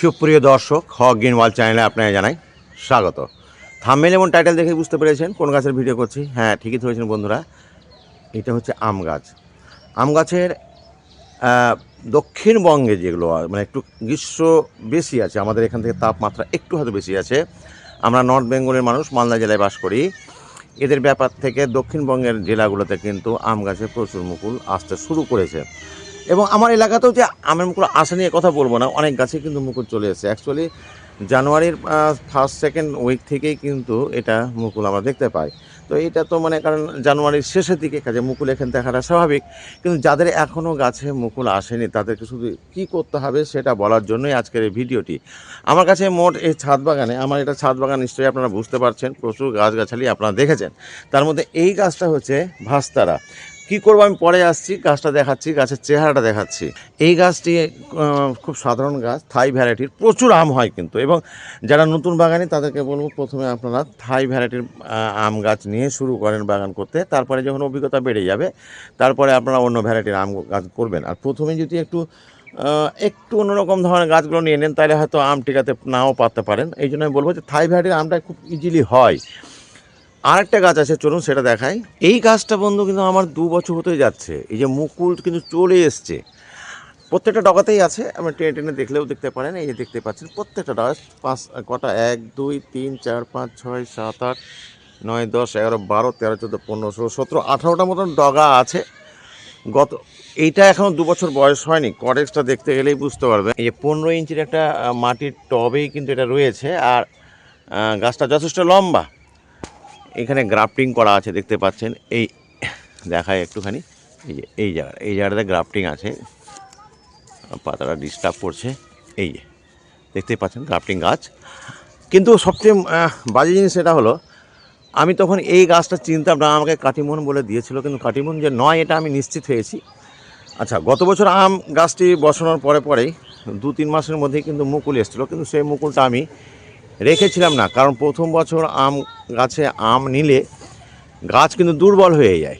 সুপ্রিয় দর্শক, হক গিনওয়াল চ্যানেলে আপনাকে জানাই স্বাগত। থাম্বেল এবং টাইটেল দেখে বুঝতে পেরেছেন কোন গাছের ভিডিও করছি? হ্যাঁ ঠিকই ধরেছেন বন্ধুরা। এটা হচ্ছে আম গাছ। আম গাছের দক্ষিণবঙ্গে যেগুলো মানে একটু গ্রীষ্ম বেশি আছে, আমাদের এখান থেকে তাপমাত্রা একটু হয়তো বেশি আছে। আমরা নর্থ বেঙ্গলের মানুষ, মালদা জেলায় বাস করি। এদের ব্যাপার থেকে দক্ষিণবঙ্গের জেলাগুলোতে কিন্তু আম গাছে প্রচুর মুকুল আসতে শুরু করেছে। এবং আমার এলাকাতেও যে আমের মুকুল আসে নিয়ে কথা বলব না, অনেক গাছে কিন্তু মুকুল চলে এসেছে। অ্যাকচুয়ালি জানুয়ারির ফার্স্ট সেকেন্ড উইক থেকেই কিন্তু এটা মুকুল আমরা দেখতে পাই। তো এটা তো মানে কারণ জানুয়ারির শেষের দিকে, কাজে মুকুল এখানে দেখাটা স্বাভাবিক। কিন্তু যাদের এখনও গাছে মুকুল আসেনি, তাদেরকে শুধু কী করতে হবে সেটা বলার জন্যই আজকের এই ভিডিওটি। আমার কাছে মোট এই ছাদ বাগানে, আমার এটা ছাদ বাগান নিশ্চয়ই আপনারা বুঝতে পারছেন, প্রচুর গাছগাছালি আপনারা দেখেছেন। তার মধ্যে এই গাছটা হচ্ছে ভাস্তারা। কি করব? আমি পরে আসছি, গাছটা দেখাচ্ছি, গাছের চেহারাটা দেখাচ্ছি। এই গাছটি খুব সাধারণ গাছ, থাই ভ্যারাইটির, প্রচুর আম হয় কিন্তু। এবং যারা নতুন বাগানি, তাদেরকে বলব প্রথমে আপনারা থাই ভ্যারাইটির আম গাছ নিয়ে শুরু করেন বাগান করতে। তারপরে যখন অভিজ্ঞতা বেড়ে যাবে, তারপরে আপনারা অন্য ভ্যারাইটির আম গাছ করবেন। আর প্রথমে যদি একটু একটু অন্যরকম ধরনের গাছগুলো নিয়ে নেন, তাহলে হয়তো আম টিকাতে নাও পারতে পারেন। এই জন্য আমি বলব যে থাই ভ্যারাইটির আমটা খুব ইজিলি হয়। আরেকটা গাছ আছে, চলুন সেটা দেখাই। এই গাছটা বন্ধু কিন্তু আমার দু বছর হতে যাচ্ছে। এই যে মুকুল কিন্তু চলে এসছে। প্রত্যেকটা ডগাতেই আছে আমরা টেনে টেনে দেখলেও দেখতে পারেন, এই যে দেখতে পাচ্ছেন প্রত্যেকটা ডগা পাঁচ, কটা, এক, দুই, তিন, চার, পাঁচ, ছয়, সাত, আট, নয়, দশ, এগারো, বারো, তেরো, চোদ্দ, পনেরো, ষোলো, সতেরো, আঠারোটা মতন ডগা আছে। গত, এইটা এখনও দু বছর বয়স হয়নি কটেক্সটা দেখতে গেলেই বুঝতে পারবে এই যে পনেরো ইঞ্চির একটা মাটির টবেই কিন্তু এটা রয়েছে, আর গাছটা যথেষ্ট লম্বা। এখানে গ্রাফটিং করা আছে, দেখতে পাচ্ছেন। এই দেখায় একটুখানি। এই যে, এই জায়গা, এই জায়গাটাতে গ্রাফটিং আছে। পাতাটা ডিস্টার্ব করছে। এই যে দেখতেই পাচ্ছেন গ্রাফটিং গাছ। কিন্তু সবচেয়ে বাজে জিনিস এটা হলো, আমি তখন এই গাছটা চিনতাম না, আমাকে কাটিমন বলে দিয়েছিল। কিন্তু কাটিমন যে নয়, এটা আমি নিশ্চিত হয়েছি। আচ্ছা গত বছর আম গাছটি বসানোর পরে পরেই দু তিন মাসের মধ্যেই কিন্তু মুকুল এসেছিল। কিন্তু সেই মুকুলটা আমি রেখেছিলাম না, কারণ প্রথম বছর আম গাছে আম নিলে গাছ কিন্তু দুর্বল হয়ে যায়।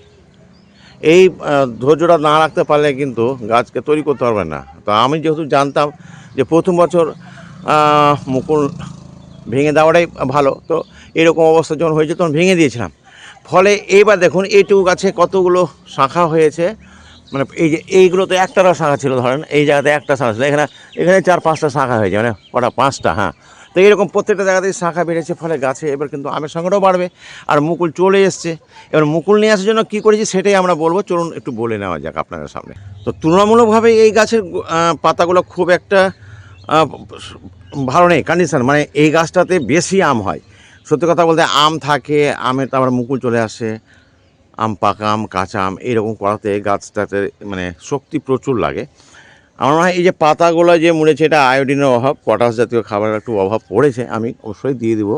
এই ধৈর্যটা না রাখতে পারলে কিন্তু গাছকে তৈরি করতে পারবে না। তো আমি যেহেতু জানতাম যে প্রথম বছর মুকুল ভেঙে দেওয়াটাই ভালো, তো এরকম অবস্থা যখন হয়েছে তখন ভেঙে দিয়েছিলাম। ফলে এইবার দেখুন, এইটুকু গাছে কতগুলো শাখা হয়েছে। মানে এই যে এইগুলো তো একটারা শাখা ছিল, ধরেন এই জায়গাতে একটা শাখা ছিল, এখানে এখানে চার পাঁচটা শাখা হয়েছে মানে কটা, পাঁচটা হ্যাঁ। তো এরকম প্রত্যেকটা জায়গাতেই শাখা বেড়েছে ফলে গাছে এবার কিন্তু আমের সংখ্যাটাও বাড়বে। আর মুকুল চলে এসছে। এবার মুকুল নিয়ে আসার জন্য কী করেছি সেটাই আমরা বলব। চলুন একটু বলে নেওয়া যাক আপনাদের সামনে। তো তুলনামূলকভাবে এই গাছের পাতাগুলো খুব একটা ভালো নেই কন্ডিশন মানে এই গাছটাতে বেশি আম হয়। সত্যি কথা বলতে আম থাকে, আমের তো আবার মুকুল চলে আসে। আম পাকা আম, কাঁচা আম এইরকম করাতে গাছটাতে মানে শক্তি প্রচুর লাগে। আমার মনে হয় এই যে পাতাগুলো যে মুড়েছে, এটা আয়োডিনের অভাব, পটাশ জাতীয় খাবারের একটু অভাব পড়েছে, আমি অবশ্যই দিয়ে দিব।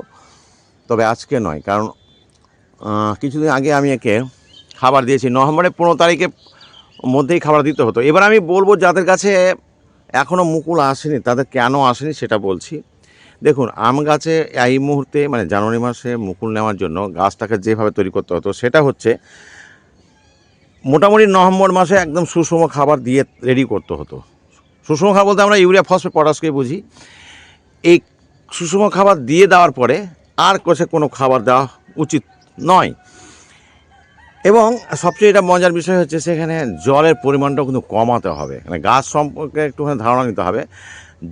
তবে আজকে নয়, কারণ কিছুদিন আগে আমি একে খাবার দিয়েছি। নভেম্বরের পনেরো তারিখের মধ্যেই খাবার দিতে হতো। এবার আমি বলব যাদের কাছে এখনও মুকুল আসেনি, তাদের কেন আসেনি সেটা বলছি। দেখুন, আম গাছে এই মুহূর্তে মানে জানুয়ারি মাসে মুকুল নেওয়ার জন্য গাছটাকে যেভাবে তৈরি করতে হতো, সেটা হচ্ছে মোটামুটি নভেম্বর মাসে একদম সুষম খাবার দিয়ে রেডি করতে হতো। সুষম খাবার বলতে আমরা ইউরিয়া, ফসফেট পটাশকে বুঝি। এই সুষম খাবার দিয়ে দেওয়ার পরে আর কোষে কোনো খাবার দেওয়া উচিত নয়। এবং সবচেয়ে এটা মজার বিষয় হচ্ছে সেখানে জলের পরিমাণটাও কিন্তু কমাতে হবে। মানে গাছ সম্পর্কে একটুখানি ধারণা নিতে হবে।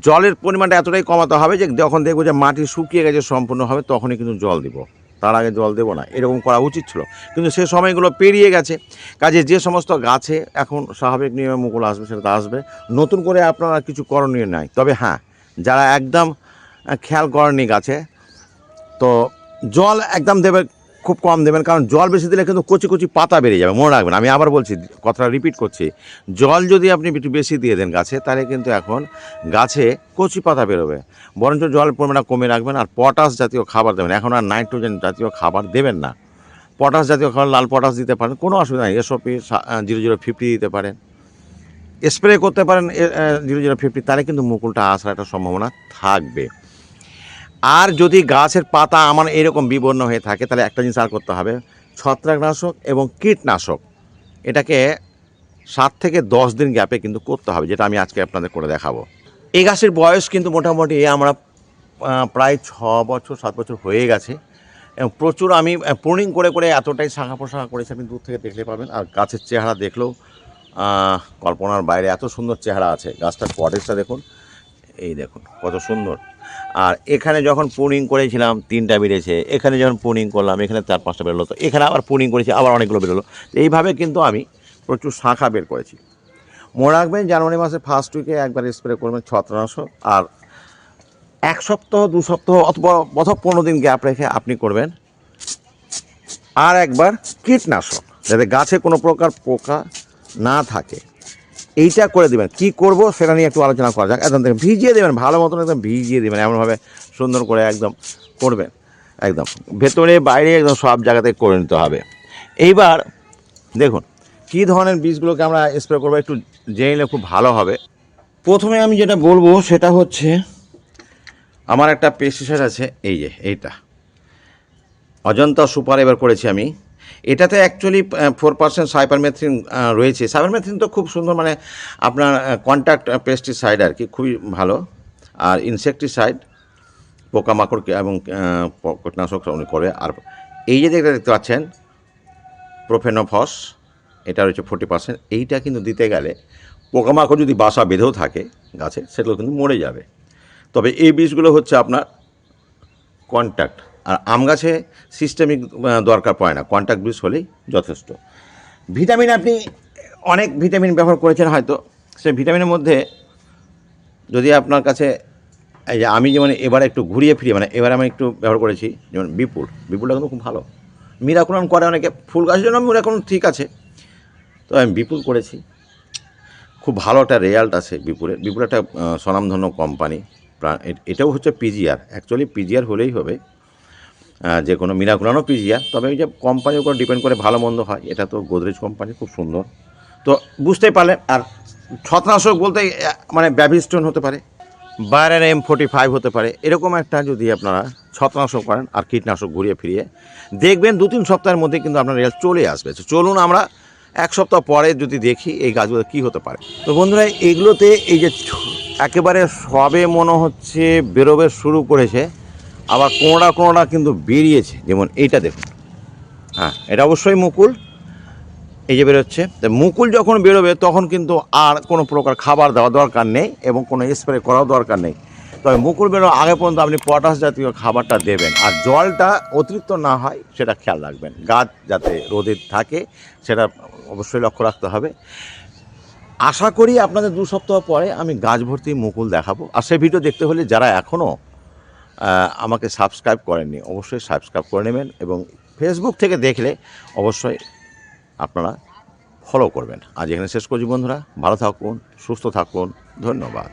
জলের পরিমাণটা এতটাই কমাতে হবে যে যখন দেখব যে মাটি শুকিয়ে গেছে সম্পূর্ণভাবে তখনই কিন্তু জল দিব। তার আগে জল দেবো না, এরকম করা উচিত ছিল। কিন্তু সে সময়গুলো পেরিয়ে গেছে। কাজে যে সমস্ত গাছে এখন স্বাভাবিক নিয়মে মুকুল আসবে, সেটা আসবে। নতুন করে আপনারা কিছু করণীয় নাই। তবে হ্যাঁ যারা একদম খেয়াল করেনি গাছে, তো জল একদম দেবে খুব কম দেবেন, কারণ জল বেশি দিলে কিন্তু কচি কচি পাতা বেড়ে যাবে, মনে রাখবেন। আমি আবার বলছি, কথাটা রিপিট করছি। জল যদি আপনি একটু বেশি দিয়ে দেন গাছে, তাহলে কিন্তু এখন গাছে কচি পাতা বেরোবে। বরঞ্চ জলের পরিমাণটা কমে রাখবেন, আর পটাশ জাতীয় খাবার দেবেন। এখন আর নাইট্রোজেন জাতীয় খাবার দেবেন না। পটাশ জাতীয় খাবার, লাল পটাশ দিতে পারেন, কোনো অসুবিধা নেই। এসপি জিরো জিরো ফিফটি দিতে পারেন। স্প্রে করতে পারেন জিরো জিরো ফিফটি, তাহলে কিন্তু মুকুলটা আসার একটা সম্ভাবনা থাকবে। আর যদি গাছের পাতা আমার এরকম বিবর্ণ হয়ে থাকে, তাহলে একটা জিনিস আর করতে হবে। ছত্রাকনাশক এবং কীটনাশক, এটাকে সাত থেকে দশ দিন গ্যাপে কিন্তু করতে হবে, যেটা আমি আজকে আপনাদের করে দেখাবো। এই গাছের বয়স কিন্তু মোটামুটি আমরা প্রায় ছ বছর, সাত বছর হয়ে গেছে। এবং প্রচুর আমি প্রুনিং করে করে এতটাই শাখা প্রশাখা করেছি, আপনি দূর থেকে দেখলে পাবেন। আর গাছের চেহারা দেখলেও কল্পনার বাইরে এত সুন্দর চেহারা আছে। গাছটার কটেজটা দেখুন এই দেখুন, কত সুন্দর। আর এখানে যখন পুনিং করেছিলাম, তিনটা বেরিয়েছে। এখানে যখন পুনিং করলাম, এখানে চার পাঁচটা বেরোলো। তো এখানে আবার পুনিং করেছি, আবার অনেকগুলো বেরোলো। এইভাবে কিন্তু আমি প্রচুর শাখা বের করেছি। মনে রাখবেন, জানুয়ারি মাসে ফার্স্ট উইকে একবার স্প্রে করবেন ছত্রাশক আর এক সপ্তাহ, দু সপ্তাহ, অথবা অথবা পনেরো দিন গ্যাপ রেখে আপনি করবেন। আর একবার কীটনাশক, যাতে গাছে কোনো প্রকার পোকা না থাকে। এইটা করে দেবেন। কি করব সেটা নিয়ে একটু আলোচনা করা যাক। একদম ভিজিয়ে দেবেন, ভালো মতন একদম ভিজিয়ে দেবেন, এমনভাবে সুন্দর করে একদম করবেন। একদম, ভেতরে, বাইরে একদম সব জায়গাতে করে নিতে হবে। এইবার দেখুন, কী ধরনের বীজগুলোকে আমরা স্প্রে করব একটু জেনে নিলে খুব ভালো হবে। প্রথমে আমি যেটা বলব সেটা হচ্ছে, আমার একটা পেস্টিসাইড আছে, এই যে, এইটা। অজন্তা সুপার এবার করেছি আমি। এটাতে অ্যাকচুয়ালি ফোর পার্সেন্ট সাইপারমেথ্রিন রয়েছে। সাইপারমেথ্রিন তো খুব সুন্দর মানে আপনার কন্ট্যাক্ট পেস্টিসাইড আর কি, খুবই ভালো। আর ইনসেকটিসাইড পোকামাকড়কে এবং কীটনাশক উনি করে। আর এই যে যেটা দেখতে পাচ্ছেন প্রোফেনোফস এটা রয়েছে ফোর্টি পার্সেন্ট এইটা কিন্তু দিতে গেলে পোকামাকড় যদি বাসা বেঁধেও থাকে গাছে, সেগুলো কিন্তু মরে যাবে। তবে এই বীজগুলো হচ্ছে আপনার কন্ট্যাক্ট আর আম গাছে সিস্টেমিক দরকার পড়ে না। কন্ট্যাক্ট বীজ হলেই যথেষ্ট। ভিটামিন আপনি অনেক ভিটামিন ব্যবহার করেছেন হয়তো। সে ভিটামিনের মধ্যে যদি আপনার কাছে, এই যে আমি যেমন এবারে একটু ঘুরিয়ে ফিরিয়ে মানে এবারে আমি একটু ব্যবহার করেছি, যেমন বিপুল। বিপুলটা কিন্তু খুব ভালো। মিরাকুলান করে অনেকে। ফুল গাছের জন্য মিরাকুলান ঠিক আছে। তো আমি বিপুল করেছি। খুব ভালো একটা রেজাল্ট আছে বিপুলের। বিপুল একটা স্বনামধন্য কোম্পানি এটাও হচ্ছে পিজিআর অ্যাকচুয়ালি পিজিআর হলেই হবে। যে কোনো মিরাকুলানও পিজিআর তবে ওই যে কোম্পানির উপর ডিপেন্ড করে ভালো মন্দ হয়, এটা তো গোদরেজ কোম্পানি খুব সুন্দর। তো বুঝতেই পারলেন, আর ছত্রাশক বলতে মানে ব্যাবিস্টোন হতে পারে বাইরের এম ফোর্টি ফাইভ হতে পারে, এরকম একটা যদি আপনারা ছত্রাশক করেন আর কীটনাশক ঘুরিয়ে ফিরিয়ে, দেখবেন দু তিন সপ্তাহের মধ্যে কিন্তু আপনার রেজাল্ট চলে আসবে। চলুন আমরা এক সপ্তাহ পরে যদি দেখি এই গাছগুলো কী হতে পারে। তো বন্ধুরা এইগুলোতে এই যে একেবারে সবে মনে হচ্ছে বেরোবে শুরু করেছে আবার কোনোটা কোনোটা কিন্তু বেরিয়েছে। যেমন এইটা দেখুন। হ্যাঁ এটা অবশ্যই মুকুল। এই যে বেরোচ্ছে। মুকুল যখন বেরোবে, তখন কিন্তু আর কোনো প্রকার খাবার দেওয়া দরকার নেই এবং কোনো স্প্রে করাও দরকার নেই। তবে মুকুল বেরোনোর আগে পর্যন্ত আপনি পটাশ জাতীয় খাবারটা দেবেন। আর জলটা অতিরিক্ত না হয়, সেটা খেয়াল রাখবেন। গাছ যাতে রোদে থাকে, সেটা অবশ্যই লক্ষ্য রাখতে হবে। আশা করি আপনাদের দু সপ্তাহ পরে আমি গাছ ভর্তি মুকুল দেখাবো। আর সেই ভিডিও দেখতে হলে যারা এখনও আমাকে সাবস্ক্রাইব করেননি, অবশ্যই সাবস্ক্রাইব করে নেবেন এবং ফেসবুক থেকে দেখলে অবশ্যই আপনারা ফলো করবেন। আজ এখানে শেষ করছি বন্ধুরা, ভালো থাকুন, সুস্থ থাকুন, ধন্যবাদ।